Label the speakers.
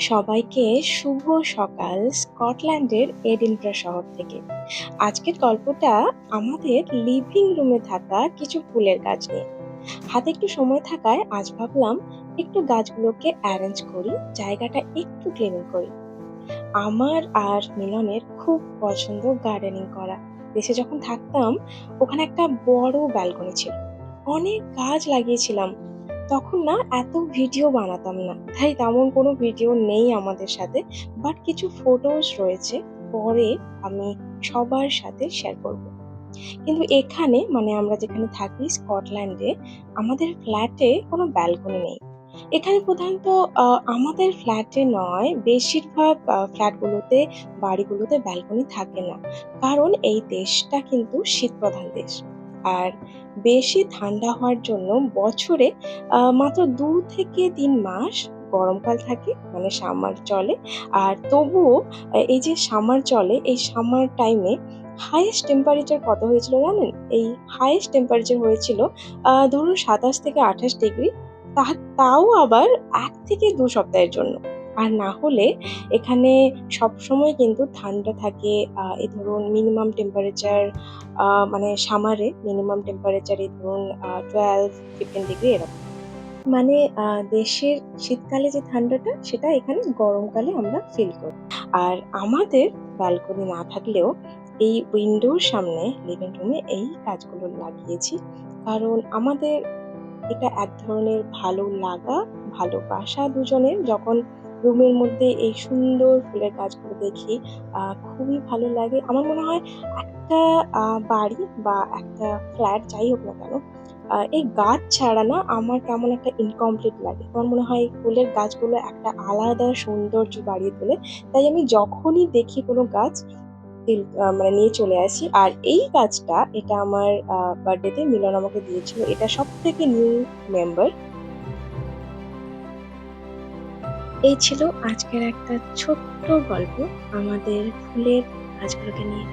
Speaker 1: সবাইকে শুভ সকাল স্কটল্যান্ডের এডিনব্রা শহর থেকে। আজকের গল্পটা আমাদের লিভিং রুমে থাকা কিছু ফুলের গাছ নিয়ে। হাতে একটু সময় থাকায় আজ ভাবলাম একটু গাছগুলোকে অ্যারেঞ্জ করি, জায়গাটা একটু ক্লিনিং করি। আমার আর মিলনের খুব পছন্দ গার্ডেনিং করা। দেশে যখন থাকতাম, ওখানে একটা বড় ব্যালকনি ছিল। অনেক গাছ লাগিয়েছিলাম তখন না এত ভিডিও বানাতাম না। তাই তেমন কোনো ভিডিও নেই আমাদের সাথে বাট কিছু ফটোস রয়েছে, পরে আমি সবার সাথে শেয়ার করব। কিন্তু এখানে মানে আমরা যেখানে থাকি স্কটল্যান্ডে, আমাদের ফ্ল্যাটে কোনো ব্যালকনি নেই। এখানে প্রধানত আমাদের ফ্ল্যাটে নয়, বেশিরভাগ ফ্ল্যাটগুলোতে বাড়িগুলোতে ব্যালকনি থাকে না। কারণ এই দেশটা কিন্তু শীতপ্রধান দেশ। আর বেশি ঠান্ডা হওয়ার জন্য বছরে মাত্র দু থেকে তিন মাস গরমকাল থাকে মানে সামার চলে। আর তবুও এই যে সামার চলে, এই সামার টাইমে হাইয়েস্ট টেম্পারেচার কত হয়েছিল জানেন? এই হাইয়েস্ট টেম্পারেচার হয়েছিল ধরুন সাতাশ থেকে আঠাশ ডিগ্রি তাও আবার এক থেকে দু সপ্তাহের জন্য। আর না হলে এখানে সবসময় কিন্তু ঠান্ডা থাকে এই ধরুন মিনিমাম টেম্পারেচার মানে সামারে মিনিমাম টেম্পারেচার এই ধরুন টুয়েলভ ফিফটিন ডিগ্রি এরকম। মানে দেশের শীতকালে যে ঠান্ডাটা, সেটা এখানে গরমকালে আমরা ফিল করি। আর আমাদের ব্যালকনি না থাকলেও এই উইন্ডোর সামনে লিভিং রুমে এই গাছগুলো লাগিয়েছি। কারণ আমাদের এটা এক ধরনের ভালো লাগা ভালোবাসা দুজনের যখন রুমের মধ্যে এই সুন্দর ফুলের গাছগুলো দেখি খুবই ভালো লাগে। আমার মনে হয় একটা বাড়ি বা একটা ফ্ল্যাট যাই হোক না কেন এই গাছ ছাড়া না আমার কেমন একটা ইনকমপ্লিট লাগে। আমার মনে হয় এই ফুলের গাছগুলো একটা আলাদা সৌন্দর্য বাড়িয়ে তোলে। তাই আমি যখনই দেখি কোনো গাছ মানে নিয়ে চলে আসি। আর এই গাছটা এটা আমার বার্থডেতে মিলন আমাকে দিয়েছিল। এটা সব থেকে নিউ মেম্বার এই ছিল আজকের একটা ছোট্ট গল্প আমাদের ফুলের গাছগুলোকে নিয়ে।